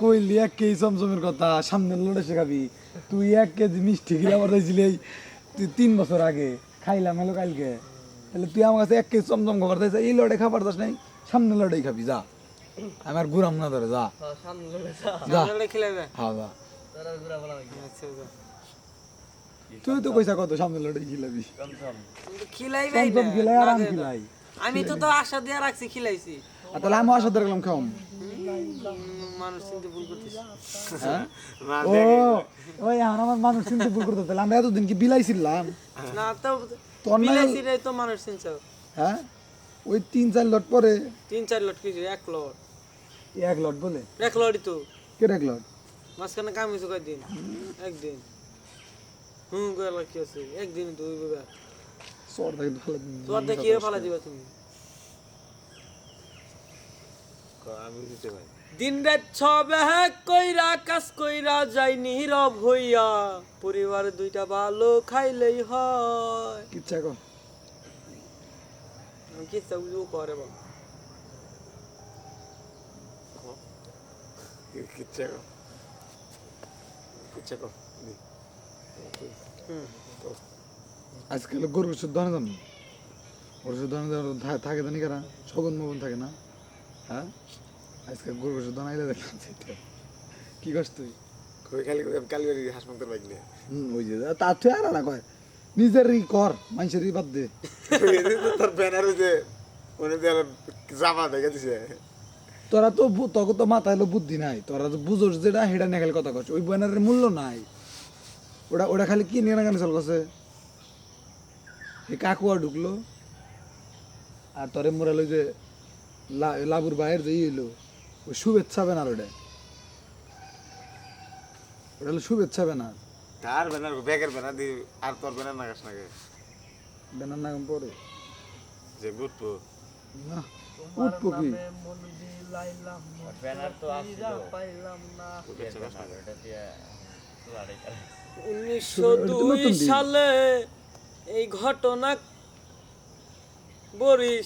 কইলি এক কেজি চমচমের কথা সামনে লড়ে শেখাবি। তুই এক কেজি মিষ্টি গিলা বানাইছিলি তুই তিন বছর আগে। খাইলাম এলো কালকে। তাহলে তুই আমার কাছে এক কেজি চমচম খাবার দিয়েছে এই লড়ে খাবার দাস নাই সামনে লড়াই খাবি যা। আমার ঘুরাম না ধরে যা। যা। হ্যাঁ যা। আচ্ছা তুই তো কইসা কত সামনে লড়াই খিলাবি। খিলাই আর আম লাগে না। খিলাই। আমি তো তো আশা দিয়ে রাখছি খিলাইছি। তাহলে আমি আসার দেখলাম খাওয়াম। উম, মানুষ চিনতে ভুল করতেছে। হ্যাঁ? ও ওই আমার মানুষ চিনতে ভুল করতে তাহলে আমরা এতদিন কি বিলাইছিলাম? না তো বিলাইছি রে তো মানুষ চিনছ। হ্যাঁ? ওই তিন চার লট পরে? তিন চার লট কিছু এক লট। এক লট বলে? এক লটই তো। কে এক লট? মাঝখানে কাম হয়েছে কয়দিন? একদিন। হুম গেলা কি আছে? একদিন তো ওই ভালো ফালা দিবা তুমি। দিন রাত ছবে কইরা কাজ কইরা যাই নীরব হইয়া। পরিবার দুইটা ভালো খাইলেই হয়। কিচ্ছা আমি কি করে কিচ্ছা কর? কিচ্ছা কর? হুম। আজকাল গরু শুদ্ধ না জানো? গরু শুদ্ধ না থাকে জানি কারা শগন মগন থাকে না? হ্যাঁ? আজকাল গরু শুদ্ধ নাইলে দেখলাম কি করছ তুই? খালি কালি বাড়ি হাসপাতাল বাইক নিয়ে। হুম ওই যে তার তুই আর না কয়? নিজেরই কর মানুষেরই বাদ দে। তোর ব্যানার হইছে জামা দেখে দিছে। তোরা তো বু- তোকে তো মাথায় হলো বুদ্ধি নাই। তোরা তো বুঝোস যেটা সেটা নিয়ে খালি কথা ওই ব্যানারের মূল্য নাই। ওটা ওটা খালি কি নিয়ে না কেন চল গেছে এই কাকুয়া ঢুকলো। আর তোরে মোরাল ওই যে লাবুর বাইরের যে হইল ওই শুভেচ্ছা ব্যানার ওটা ওটা হলো শুভেচ্ছা ব্যানার। কার ব্যানার ব্যাগের ব্যানার দি আর তোর ব্যানার নাগাস নাগে ব্যানার না পরে। যে বুটবো না উঠবো কি? উনিশশো এটা তো দুই নতুন দিন। সালে এই ঘটনা বরিশ